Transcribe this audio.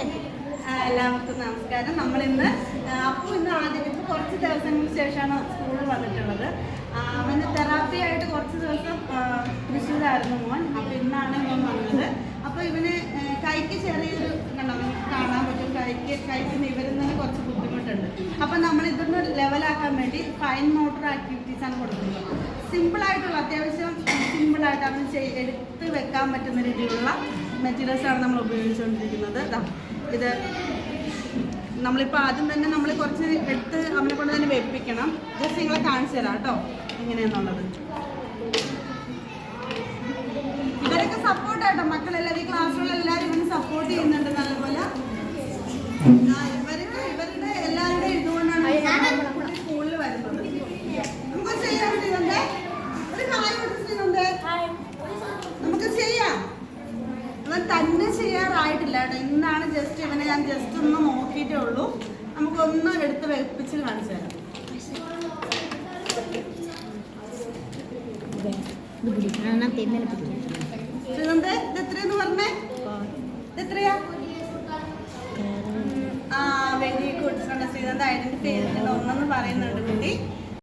എല്ലാവർക്കും നമസ്കാരം. നമ്മൾ ഇന്ന് അപ്പു ഇന്ന് ആദ്യം ഇപ്പോൾ കുറച്ച് ദിവസങ്ങൾക്ക് ശേഷമാണ് സ്കൂളിൽ വന്നിട്ടുള്ളത്. അവന് തെറാപ്പി ആയിട്ട് കുറച്ച് ദിവസം തൃശ്ശൂരായിരുന്നു മോൻ. അപ്പോൾ ഇന്നാണ് ഇവൻ വന്നത്. അപ്പോൾ ഇവന് കൈക്ക് ചെറിയൊരു കാണാൻ പറ്റും. കൈക്ക് കൈക്ക് നിവരുന്നതിന് കുറച്ച് ബുദ്ധിമുട്ടുണ്ട്. അപ്പോൾ നമ്മൾ ഇതൊന്ന് ലെവലാക്കാൻ വേണ്ടി ഫൈൻ മോട്ടോർ ആക്ടിവിറ്റീസ് ആണ് കൊടുക്കുന്നത്. സിമ്പിളായിട്ടുള്ള അത്യാവശ്യം സിമ്പിളായിട്ട് അവന് എടുത്ത് വെക്കാൻ പറ്റുന്ന രീതിയിലുള്ള മെറ്റീരിയൽസ് ആണ് നമ്മൾ ഉപയോഗിച്ചുകൊണ്ടിരിക്കുന്നത്. ഇത് നമ്മളിപ്പോൾ ആദ്യം തന്നെ നമ്മൾ കുറച്ച് എടുത്ത് അവനെ കൊണ്ട് തന്നെ വെപ്പിക്കണം. ജസ്റ്റ് നിങ്ങളെ കാണിച്ചു തരാം കേട്ടോ എങ്ങനെയാണെന്നുള്ളത് ഇവരൊക്കെ സപ്പോർട്ട് ആട്ടോ മക്കളെല്ലാവരും തന്നെ ചെയ്യാറായിട്ടില്ല കേട്ടോ. ഇന്നാണ് ജസ്റ്റ് ഇവനെ ഞാൻ ജസ്റ്റ് ഒന്ന് നോക്കിയിട്ടേ ഉള്ളൂ. നമുക്കൊന്ന് എടുത്ത് വെപ്പിച്ച് കാണിച്ചു തരാം. ശ്രീനന്ദ ഇത് എത്രയെന്ന് പറഞ്ഞേ? ഇത് എത്രയാ? ആ വെരി ഗുഡ് ശ്രീനന്ദ ഐഡന്റിഫൈ ചെയ്തിട്ടുണ്ട് ഒന്നെന്ന് പറയുന്നുണ്ട് കുട്ടി.